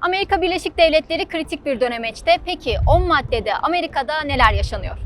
Amerika Birleşik Devletleri kritik bir dönemeçte. Peki 10 maddede Amerika'da neler yaşanıyor?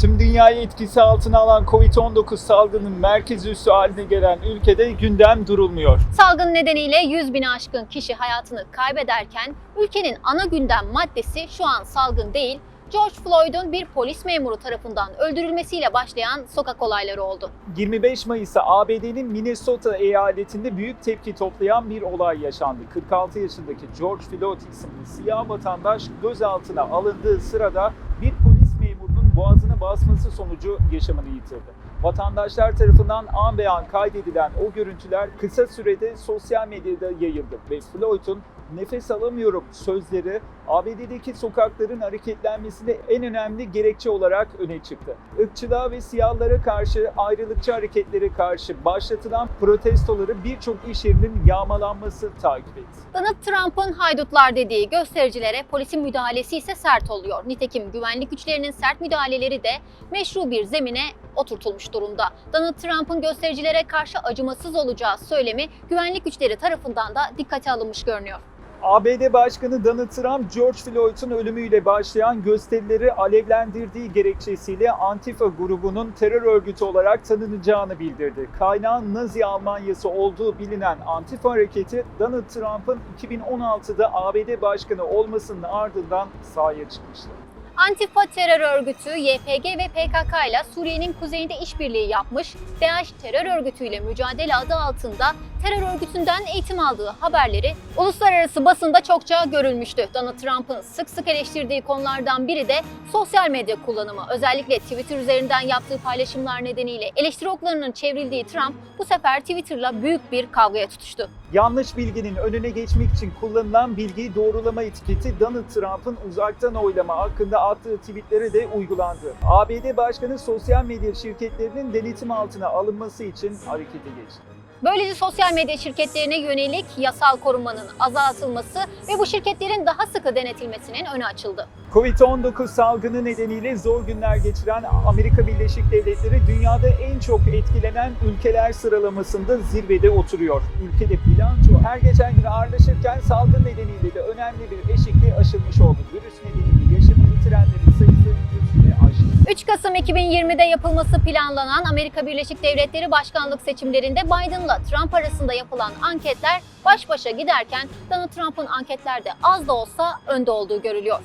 Tüm dünyayı etkisi altına alan Covid-19 salgının merkez üssü haline gelen ülkede gündem durulmuyor. Salgın nedeniyle 100 bini aşkın kişi hayatını kaybederken ülkenin ana gündem maddesi şu an salgın değil, George Floyd'un bir polis memuru tarafından öldürülmesiyle başlayan sokak olayları oldu. 25 Mayıs'ta ABD'nin Minnesota eyaletinde büyük tepki toplayan bir olay yaşandı. 46 yaşındaki George Floyd isimli siyah vatandaş gözaltına alındığı sırada bir polis memurunun boğazına basması sonucu yaşamını yitirdi. Vatandaşlar tarafından an be kaydedilen o görüntüler kısa sürede sosyal medyada yayıldı ve Floyd'un nefes alamıyorum sözleri ABD'deki sokakların hareketlenmesinde en önemli gerekçe olarak öne çıktı. Irkçılığa ve siyahlara karşı ayrılıkçı hareketlere karşı başlatılan protestoları birçok iş yerinin yağmalanması takip etti. Donald Trump'ın haydutlar dediği göstericilere polisin müdahalesi ise sert oluyor. Nitekim güvenlik güçlerinin sert müdahaleleri de meşru bir zemine oturtulmuş durumda. Donald Trump'ın göstericilere karşı acımasız olacağı söylemi güvenlik güçleri tarafından da dikkate alınmış görünüyor. ABD Başkanı Donald Trump, George Floyd'un ölümüyle başlayan gösterileri alevlendirdiği gerekçesiyle Antifa grubunun terör örgütü olarak tanınacağını bildirdi. Kaynağın Nazi Almanyası olduğu bilinen Antifa hareketi, Donald Trump'ın 2016'da ABD Başkanı olmasının ardından sahaya çıkmıştı. Antifa terör örgütü YPG ve PKK ile Suriye'nin kuzeyinde işbirliği yapmış, DAEŞ terör örgütüyle mücadele adı altında terör örgütünden eğitim aldığı haberleri uluslararası basında çokça görülmüştü. Donald Trump'ın sık sık eleştirdiği konulardan biri de sosyal medya kullanımı. Özellikle Twitter üzerinden yaptığı paylaşımlar nedeniyle eleştiri oklarının çevrildiği Trump bu sefer Twitter'la büyük bir kavgaya tutuştu. Yanlış bilginin önüne geçmek için kullanılan bilgiyi doğrulama etiketi Donald Trump'ın uzaktan oylama hakkında attığı tweetlere de uygulandı. ABD Başkanı sosyal medya şirketlerinin denetim altına alınması için harekete geçti. Böylece sosyal medya şirketlerine yönelik yasal korumanın azaltılması ve bu şirketlerin daha sıkı denetilmesinin önü açıldı. Covid-19 salgını nedeniyle zor günler geçiren Amerika Birleşik Devletleri dünyada en çok etkilenen ülkeler sıralamasında zirvede oturuyor. Ülkede bilanço her geçen gün ağırlaşırken salgın nedeniyle de önemli bir eşikliği aşılmış oldu. Virüs nedeniyle yaşamını yitirenlerin sayısı 100 bine aştı. 3 Kasım 2020'de yapılması planlanan Amerika Birleşik Devletleri başkanlık seçimlerinde Biden'la Trump arasında yapılan anketler baş başa giderken Donald Trump'ın anketlerde az da olsa önde olduğu görülüyor.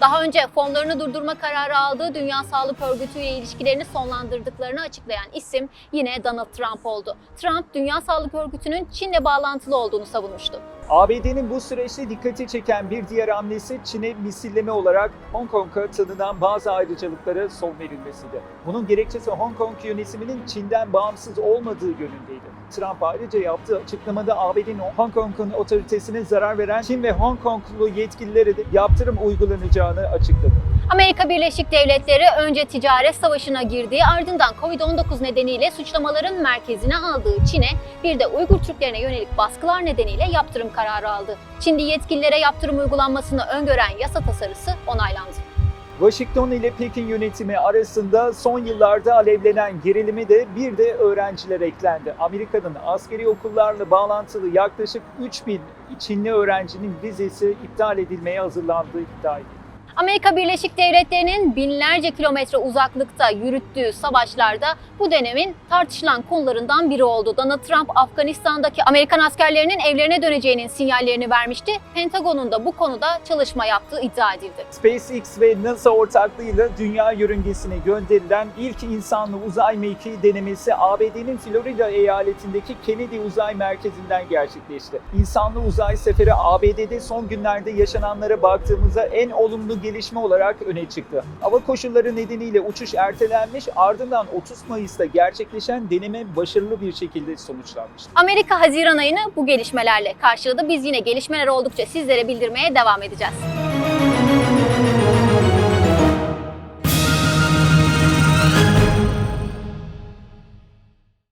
Daha önce fonlarını durdurma kararı aldığı Dünya Sağlık Örgütü ile ilişkilerini sonlandırdıklarını açıklayan isim yine Donald Trump oldu. Trump, Dünya Sağlık Örgütü'nün Çin'le bağlantılı olduğunu savunmuştu. ABD'nin bu süreçte dikkati çeken bir diğer hamlesi Çin'e misilleme olarak Hong Kong'a tanınan bazı ayrıcalıklara son verilmesiydi. Bunun gerekçesi Hong Kong yönetiminin Çin'den bağımsız olmadığı yönündeydi. Trump ayrıca yaptığı açıklamada ABD'nin Hong Kong'un otoritesine zarar veren Çin ve Hong Konglu yetkililere de yaptırım uygulanacağını açıkladı. Amerika Birleşik Devletleri önce ticaret savaşına girdiği ardından Covid-19 nedeniyle suçlamaların merkezine aldığı Çin'e bir de Uygur Türklerine yönelik baskılar nedeniyle yaptırım kararı aldı. Çinli yetkililere yaptırım uygulanmasını öngören yasa tasarısı onaylandı. Washington ile Pekin yönetimi arasında son yıllarda alevlenen gerilimi de bir de öğrenciler eklendi. Amerika'nın askeri okullarla bağlantılı yaklaşık 3000 Çinli öğrencinin vizesi iptal edilmeye hazırlandığı iddia edildi. Amerika Birleşik Devletleri'nin binlerce kilometre uzaklıkta yürüttüğü savaşlarda bu dönemin tartışılan konularından biri oldu. Donald Trump Afganistan'daki Amerikan askerlerinin evlerine döneceğinin sinyallerini vermişti. Pentagon'un da bu konuda çalışma yaptığı iddia edildi. SpaceX ve NASA ortaklığıyla dünya yörüngesine gönderilen ilk insanlı uzay mekiği denemesi ABD'nin Florida eyaletindeki Kennedy Uzay Merkezi'nden gerçekleşti. İnsanlı uzay seferi ABD'de son günlerde yaşananlara baktığımızda en olumlu gelişme olarak öne çıktı. Hava koşulları nedeniyle uçuş ertelenmiş ardından 30 Mayıs'ta gerçekleşen deneme başarılı bir şekilde sonuçlanmıştı. Amerika Haziran ayını bu gelişmelerle karşıladı. Biz yine gelişmeler oldukça sizlere bildirmeye devam edeceğiz.